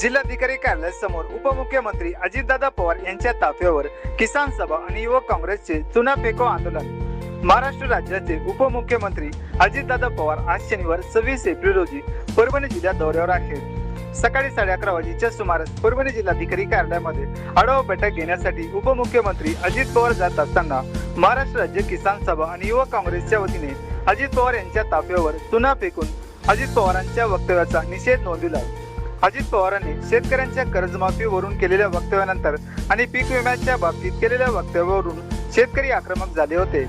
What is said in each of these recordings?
जिल्हाधिकारी कार्यालयासमोर उपमुख्यमंत्री अजितदादा पवार यांच्या ताफ्यावर किसान सभा आणि युवक काँग्रेसचे चुना फेको आंदोलन. महाराष्ट्र राज्याचे उपमुख्यमंत्री अजितदादा पवार आज शनिवार सव्वीस एप्रिल रोजी परभणी जिल्ह्यात दौऱ्यावर आहेत. सकाळी साडे अकरा वाजेच्या सुमारास परभणी जिल्हाधिकारी कार्यालयामध्ये आढावा बैठक घेण्यासाठी उपमुख्यमंत्री अजित पवार जात असताना महाराष्ट्र राज्य किसान सभा आणि युवक काँग्रेसच्या वतीने अजित पवार यांच्या ताफ्यावर चुना फेकून अजित पवारांच्या वक्तव्याचा निषेध नोंदविला. अजित पवारांनी शेतकऱ्यांच्या कर्जमाफीवरून केलेल्या वक्तव्यानंतर आणि पीक विम्याच्या बाबतीत केलेल्या वक्तव्यावरून शेतकरी आक्रमक झाले होते.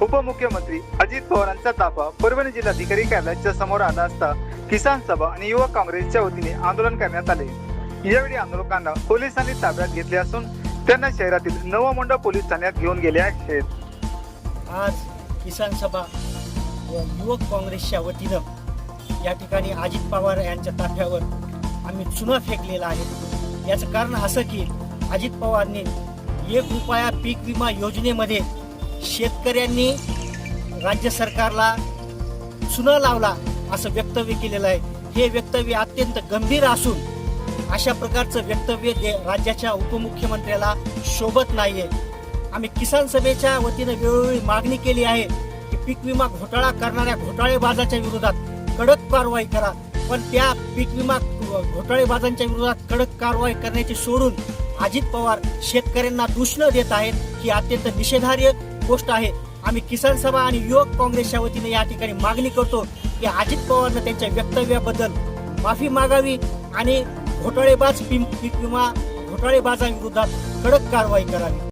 उपमुख्यमंत्री अजित पवारांचा ताफा परभणी जिल्हाधिकारी कार्यालयाच्या समोर आला असता किसान सभा आणि युवक काँग्रेसच्या वतीने आंदोलन करण्यात आले. यावेळी आंदोलकांना पोलिसांनी ताब्यात घेतले असून त्यांना शहरातील नवमोंडा पोलीस ठाण्यात घेऊन गेले आहेत. आज किसान सभा व युवक काँग्रेसच्या वतीनं या ठिकाणी अजित पवार यांच्या ताफ्यावर आम्ही चुना फेकलेला आहे. याचं कारण असं की अजित पवारने एक रुपया पीक विमा योजनेमध्ये शेतकऱ्यांनी राज्य सरकारला चुना लावला असं वक्तव्य केलेलं आहे. हे वक्तव्य अत्यंत गंभीर असून अशा प्रकारचं वक्तव्य दे राज्याच्या उपमुख्यमंत्र्याला शोभत नाहीये. आम्ही किसान सभेच्या वतीनं वेळोवेळी मागणी केली आहे की पीक विमा घोटाळा करणाऱ्या घोटाळेबाजाच्या विरोधात कडक कारवाई करा. पण त्या पीक विमा घोटाळेबाजांच्या विरोधात कडक कारवाई करण्याचे सोडून अजित पवार शेतकऱ्यांना दूषण देत आहेत ही अत्यंत निषेधार्य गोष्ट आहे. आम्ही किसान सभा आणि युवक काँग्रेसच्या वतीने या ठिकाणी मागणी करतो की अजित पवारनं त्यांच्या वक्तव्याबद्दल माफी मागावी आणि घोटाळेबाज पीक पीक विमा घोटाळेबाजांविरोधात कडक कारवाई करावी.